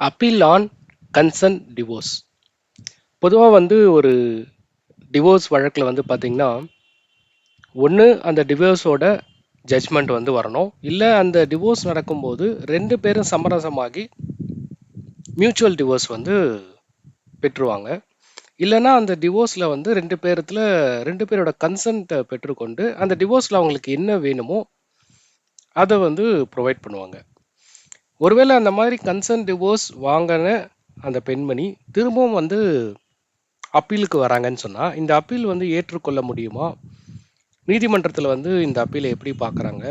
Appeal on concern divorce பொதுவாக வந்து ஒரு டிவோர்ஸ் வழக்கில் வந்து பார்த்திங்கன்னா ஒன்று அந்த டிவோர்ஸோட ஜட்ஜ்மெண்ட் வந்து வரணும். இல்லை அந்த டிவோர்ஸ் நடக்கும்போது ரெண்டு பேரும் சமரசமாகி மியூச்சுவல் டிவோர்ஸ் வந்து பெற்றுருவாங்க. இல்லைன்னா அந்த டிவோர்ஸில் வந்து ரெண்டு பேரத்தில் ரெண்டு பேரோட கன்சன்ட்டை பெற்றுக்கொண்டு அந்த டிவோர்ஸில் அவங்களுக்கு என்ன வேணுமோ அதை வந்து ப்ரொவைட் பண்ணுவாங்க. ஒருவேளை அந்த மாதிரி கன்சர்ன் டிவோர்ஸ் வாங்கின அந்த பெண்மணி திரும்பவும் வந்து அப்பீலுக்கு வராங்கன்னு சொன்னால் இந்த அப்பீல் வந்து ஏற்றுக்கொள்ள முடியுமா? நீதிமன்றத்தில் வந்து இந்த அப்பீலை எப்படி பார்க்குறாங்க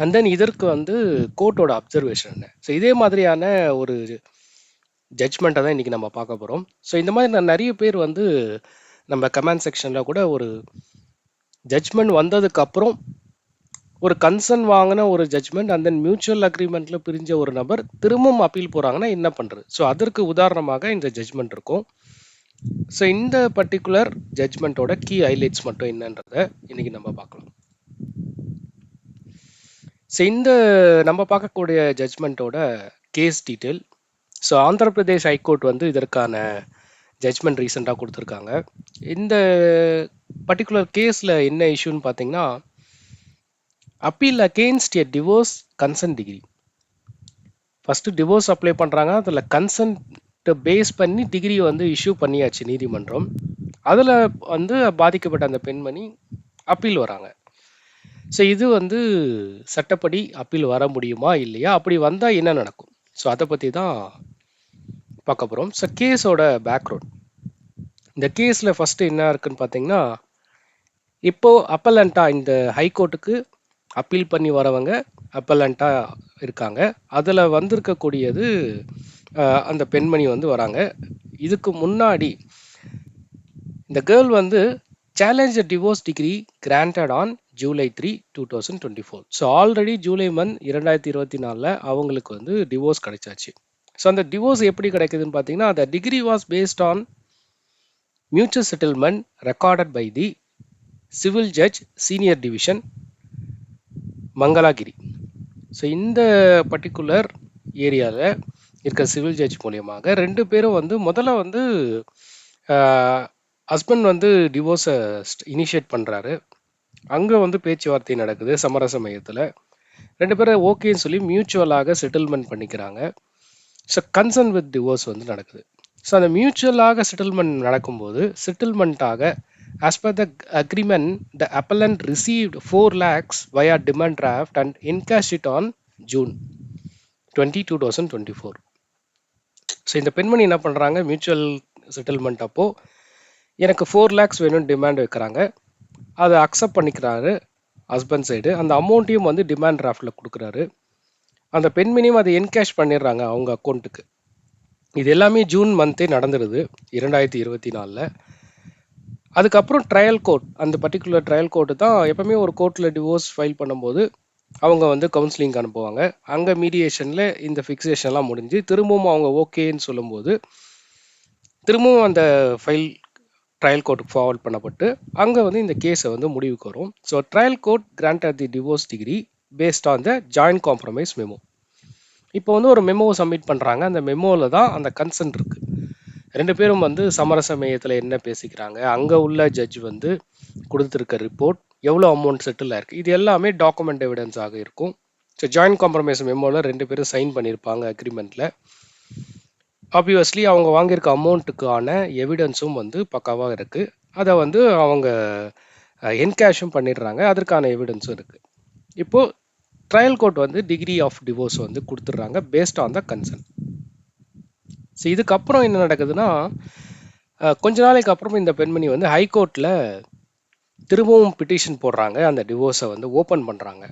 அண்ட் தென் இதற்கு வந்து கோர்ட்டோட அப்சர்வேஷன் என்ன? ஸோ இதே மாதிரியான ஒரு ஜட்ஜ்மெண்ட்டை தான் இன்றைக்கி நம்ம பார்க்க போகிறோம் ஸோ இந்த மாதிரி நான் நிறைய பேர் வந்து நம்ம கமெண்ட் செக்ஷனில் கூட ஒரு ஜட்ஜ்மெண்ட் வந்ததுக்கப்புறம் ஒரு கன்சர்ன் வாங்கின ஒரு ஜட்ஜ்மெண்ட் அண்ட் தென் மியூச்சுவல் அக்ரிமெண்ட்ல பிரிஞ்ச ஒரு நபர் திரும்பவும் அப்பீல் போறாங்கன்னா என்ன பண்றது? ஸோ அதற்கு உதாரணமாக இந்த ஜட்ஜ்மெண்ட் இருக்கும். ஸோ இந்த பர்டிகுலர் ஜட்ஜ்மெண்ட்டோட கீ ஹைலைட்ஸ் மட்டும் என்னன்றத இன்னைக்கு நம்ம பார்க்கலாம். ஸோ இந்த நம்ம பார்க்கக்கூடிய ஜட்மெண்ட்டோட case detail so Andhra Pradesh high court வந்து இதற்கான ஜட்ஜ்மெண்ட் ரீசெண்டாக கொடுத்துருக்காங்க. இந்த பர்டிகுலர் கேஸில் என்ன இஷ்யூன்னு பார்த்தீங்கன்னா appeal against a divorce consent decree first divorce apply பண்ணுறாங்க அதில் கன்சென்ட்டை பேஸ் பண்ணி டிகிரி வந்து இஷ்யூ பண்ணியாச்சு நீதிமன்றம். அதில் வந்து பாதிக்கப்பட்ட அந்த பெண்மணி அப்பீல் வராங்க. ஸோ இது வந்து சட்டப்படி அப்பீல் வர முடியுமா இல்லையா? அப்படி வந்தால் என்ன நடக்கும்? ஸோ அதை பற்றி தான் பார்க்க போகிறோம் ஸோ கேஸோட பேக்ரவுண்ட் இந்த கேஸில் ஃபஸ்ட்டு என்ன இருக்குன்னு பார்த்தீங்கன்னா இப்போது அப்பலண்டா இந்த ஹைகோர்ட்டுக்கு அப்பீல் பண்ணி வரவங்க அப்பலண்ட்டாக இருக்காங்க. அதில் வந்திருக்கக்கூடியது அந்த பெண்மணி வந்து வராங்க. இதுக்கு முன்னாடி இந்த கேர்ள் வந்து challenge divorce decree granted on July three two thousand twenty four so already July month இரண்டாயிரத்தி இருபத்தி நாலில் அவங்களுக்கு வந்து டிவோர்ஸ் கிடைச்சாச்சு. ஸோ அந்த டிவோர்ஸ் எப்படி கிடைக்குதுன்னு பார்த்தீங்கன்னா அந்த decree was based on mutual settlement recorded by the civil judge senior division Mangalagiri so இந்த பர்டிகுலர் ஏரியாவில் இருக்க சிவில் ஜட்ஜ் மூலியமாக ரெண்டு பேரும் வந்து முதல்ல வந்து ஹஸ்பண்ட் வந்து டிவோர்ஸை இனிஷியேட் பண்ணுறாரு அங்கே வந்து பேச்சுவார்த்தை நடக்குது சமரச மையத்தில். ரெண்டு பேரும் ஓகேன்னு சொல்லி மியூச்சுவலாக செட்டில்மெண்ட் பண்ணிக்கிறாங்க. ஸோ கன்சர்ன் வித் டிவோர்ஸ் வந்து நடக்குது. ஸோ அந்த மியூச்சுவலாக செட்டில்மெண்ட் நடக்கும்போது செட்டில்மெண்ட்டாக as per the agreement the appellant received 4 lakhs via demand draft and encashed it on june 20 2024 so இந்த பெண்மணி என்ன பண்ணுறாங்க மியூச்சுவல் செட்டில்மெண்ட் அப்போது எனக்கு ஃபோர் லேக்ஸ் வேணும்னு டிமாண்ட் வைக்கிறாங்க. அதை அக்செப்ட் பண்ணிக்கிறாரு ஹஸ்பண்ட் சைடு அந்த அமௌண்ட்டையும் வந்து டிமாண்ட் டிராஃப்டில் கொடுக்குறாரு. அந்த பெண்மணியும் அதை என்கேஷ் பண்ணிடுறாங்க அவங்க அக்கௌண்ட்டுக்கு இது எல்லாமே ஜூன் மந்த்தே நடந்துருது இரண்டாயிரத்தி இருபத்தி நாலில். அதுக்கப்புறம் ட்ரையல் கோர்ட் அந்த பர்டிகுலர் ட்ரையல் கோர்ட்டு தான் எப்பவுமே ஒரு கோர்ட்டில் டிவோர்ஸ் ஃபைல் பண்ணும்போது அவங்க வந்து கவுன்சிலிங் அனுப்புவாங்க. அங்கே மீடியேஷனில் இந்த ஃபிக்ஸேஷன்லாம் முடிஞ்சு திரும்பவும் அவங்க ஓகேன்னு சொல்லும்போது திரும்பவும் அந்த ஃபைல் ட்ரையல் கோர்ட்டுக்கு ஃபார்வர்ட் பண்ணப்பட்டு அங்கே வந்து இந்த கேஸை வந்து முடிவுக்கு வரும். So trial court grant granted the divorce decree based on the joint compromise memo இப்போ வந்து ஒரு மெமோ சப்மிட் பண்ணுறாங்க அந்த மெமோவில் தான் அந்த கன்சென்ட் இருக்குது ரெண்டு பேரும் வந்து சமரச மையத்தில் என்ன பேசிக்கிறாங்க? அங்கே உள்ள ஜட்ஜ் வந்து கொடுத்துருக்க ரிப்போர்ட் எவ்வளோ அமௌண்ட் செட்டில் ஆயிருக்கு? இது எல்லாமே டாக்குமெண்ட் எவிடன்ஸாக இருக்கும். ஸோ ஜாயின்ட் காம்ப்ரமைஸ் மெமோவில் ரெண்டு பேரும் சைன் பண்ணியிருப்பாங்க அக்ரிமெண்ட்டில் ஆப்வியஸ்லி அவங்க வாங்கியிருக்க அமௌண்ட்டுக்கான எவிடன்ஸும் வந்து பக்காவாக இருக்குது அதை வந்து அவங்க என்கேஷும் பண்ணிடுறாங்க. அதற்கான எவிடன்ஸும் இருக்குது இப்போது ட்ரையல் கோர்ட் வந்து டிகிரி ஆஃப் டிவோர்ஸ் வந்து கொடுத்துட்றாங்க based on the concern so இதுக்கப்புறம் என்ன நடக்குதுன்னா கொஞ்ச நாளைக்கு அப்புறம் இந்த பெண்மணி வந்து ஹைகோர்ட்டில் திரும்பவும் பிட்டிஷன் போடுறாங்க. அந்த டிவோர்ஸை வந்து ஓப்பன் பண்ணுறாங்க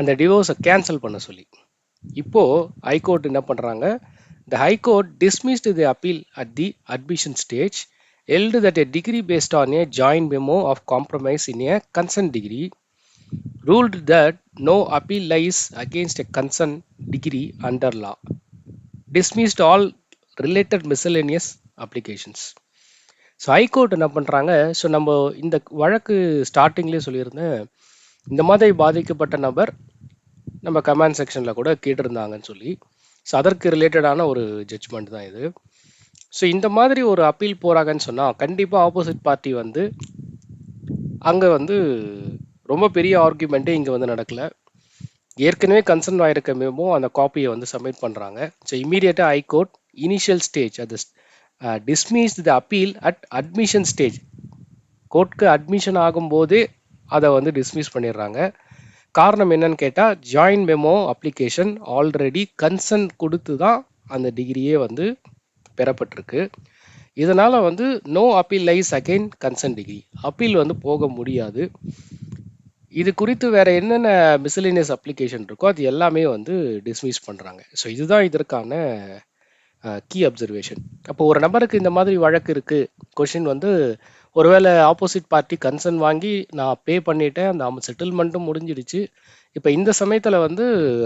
அந்த டிவோர்ஸை கேன்சல் பண்ண சொல்லி. இப்போது ஹைகோர்ட் என்ன பண்ணுறாங்க the high court dismissed the appeal at the admission stage held that a degree based on a joint memo of compromise in a consent degree ruled that no appeal lies against a consent degree under law. Dismissed all related miscellaneous applications so high court என்ன பண்ணுறாங்க so நம்ம இந்த வழக்கு ஸ்டார்டிங்லேயே சொல்லியிருந்தேன். இந்த மாதிரி பாதிக்கப்பட்ட நபர் நம்ம கமெண்ட் செக்ஷனில் கூட கேட்டிருந்தாங்கன்னு சொல்லி. ஸோ அதற்கு ரிலேட்டடான ஒரு ஜட்ஜ்மெண்ட் தான் இது. ஸோ இந்த மாதிரி ஒரு அப்பீல் போகிறாங்கன்னு சொன்னால் கண்டிப்பாக ஆப்போசிட் பார்ட்டி வந்து அங்கே வந்து ரொம்ப பெரிய ஆர்குமெண்ட்டே இங்கே வந்து நடக்கல. ஏற்கனவே கன்சர்ன் ஆகிருக்க மேமும் அந்த காப்பியை வந்து சப்மிட் பண்ணுறாங்க ஸோ இம்மீடியட்டாக ஹைகோர்ட் இனிஷியல் ஸ்டேஜ் அது dismiss the appeal at admission stage கோர்ட்க்கு admission ஆகும்போது அதை வந்து டிஸ்மிஸ் பண்ணிடுறாங்க. காரணம் என்னன்னு கேட்டால் joint memo application already consent கொடுத்து தான் அந்த டிகிரியே வந்து பெறப்பட்டிருக்கு. இதனால் வந்து no appeal lies again consent decree appeal வந்து போக முடியாது. இது குறித்து வேற என்னென்ன மிசிலினியஸ் அப்ளிகேஷன் இருக்கோ அது எல்லாமே வந்து டிஸ்மிஸ் பண்ணுறாங்க ஸோ இதுதான் இதற்கான கீ அப்சர்வேஷன் அப்போ ஒரு நபருக்கு இந்த மாதிரி வழக்கு இருக்குது கொஷின் வந்து ஒருவேளை ஆப்போசிட் பார்ட்டி கன்சர்ன் வாங்கி நான் பே பண்ணிட்டேன் அந்த செட்டில்மெண்ட்டும் முடிஞ்சிடுச்சு. இப்போ இந்த சமயத்தில் வந்து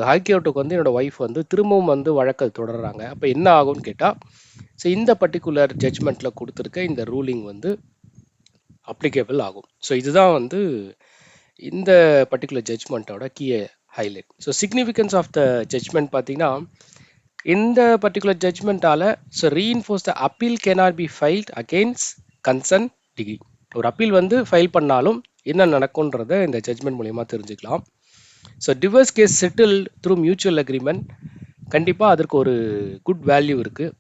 ஹைகோர்ட்டுக்கு வந்து என்னோடய ஒய்ஃப் வந்து திரும்பவும் வந்து வழக்கை தொடர்றாங்க. அப்போ என்ன ஆகும்னு கேட்டால் ஸோ இந்த பர்டிகுலர் ஜட்ஜ்மெண்ட்டில் கொடுத்துருக்க இந்த ரூலிங் வந்து அப்ளிகேபிள் ஆகும். ஸோ இதுதான் வந்து இந்த particular ஜட்ஜ்மெண்ட்டோட key highlight so significance of the judgment பார்த்தீங்கன்னா இந்த particular ஜட்ஜ்மெண்ட்டால் so reinforce the appeal cannot be filed against concern decree ஒரு அப்பீல் வந்து ஃபைல் பண்ணாலும் என்ன நடக்கும்ன்றத இந்த ஜட்ஜ்மெண்ட் மூலயமா தெரிஞ்சுக்கலாம். So divorce case settle through mutual agreement கண்டிப்பாக அதற்கு ஒரு குட் வேல்யூ இருக்குது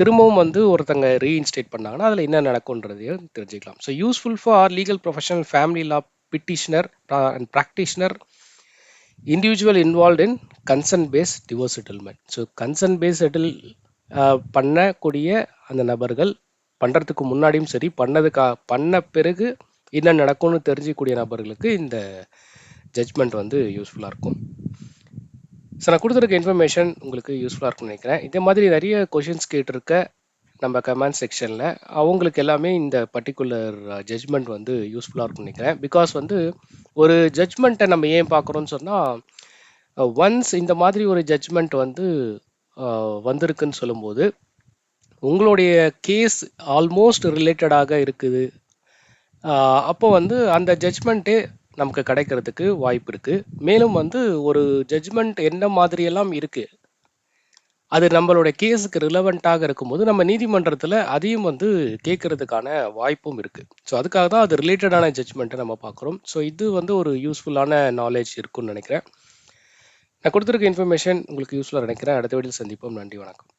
திரும்பவும் வந்து ஒருத்தங்க ரீஇன்ஸ்டேட் பண்ணாங்கன்னா அதில் என்ன நடக்கும்ன்றதையும் தெரிஞ்சுக்கலாம். So useful for legal professional family law petitioner and practitioner individual involve in concern base divorce settlement so concern base settle பண்ணக்கூடிய அந்த நபர்கள் பண்ணுறதுக்கு முன்னாடியும் சரி பண்ணதுக்கா பண்ண பிறகு என்ன நடக்கும்னு தெரிஞ்சிக்கூடிய நபர்களுக்கு இந்த ஜட்ஜ்மெண்ட் வந்து யூஸ்ஃபுல்லாக இருக்கும். ஸோ நான் கொடுத்துருக்க இன்ஃபர்மேஷன் உங்களுக்கு யூஸ்ஃபுல்லாக இருக்கும்னு நினைக்கிறேன். இதே மாதிரி நிறைய கொஷின்ஸ் கேட்டிருக்க நம்ம கமெண்ட் செக்ஷனில் அவங்களுக்கு எல்லாமே இந்த பர்டிகுலர் ஜட்ஜ்மெண்ட் uh, வந்து யூஸ்ஃபுல்லாக இருக்கும்னு நினைக்கிறேன். பிகாஸ் வந்து ஒரு ஜட்ஜ்மெண்ட்டை நம்ம ஏன் பார்க்குறோன்னு சொன்னால் ஒன்ஸ் uh, இந்த மாதிரி ஒரு ஜட்ஜ்மெண்ட் வந்து uh, வந்திருக்குன்னு சொல்லும்போது உங்களுடைய கேஸ் ஆல்மோஸ்ட் ரிலேட்டடாக இருக்குது. அப்போ வந்து அந்த ஜட்ஜ்மெண்ட்டே நமக்கு கிடைக்கிறதுக்கு வாய்ப்பு இருக்குது மேலும் வந்து ஒரு ஜட்ஜ்மெண்ட் என்ன மாதிரியெல்லாம் இருக்குது அது நம்மளோட கேஸுக்கு ரிலவெண்ட்டாக இருக்கும்போது நம்ம நீதிமன்றத்தில் அதையும் வந்து கேட்கறதுக்கான வாய்ப்பும் இருக்குது ஸோ அதுக்காக தான் அது ரிலேட்டடான ஜட்ஜ்மெண்ட்டை நம்ம பார்க்குறோம். ஸோ இது வந்து ஒரு யூஸ்ஃபுல்லான நாலேஜ் இருக்கும்னு நினைக்கிறேன். நான் கொடுத்துருக்க இன்ஃபர்மேஷன் உங்களுக்கு யூஸ்ஃபுல்லாக நினைக்கிறேன். அடுத்த வீடியோவில் சந்திப்போம். நன்றி வணக்கம்.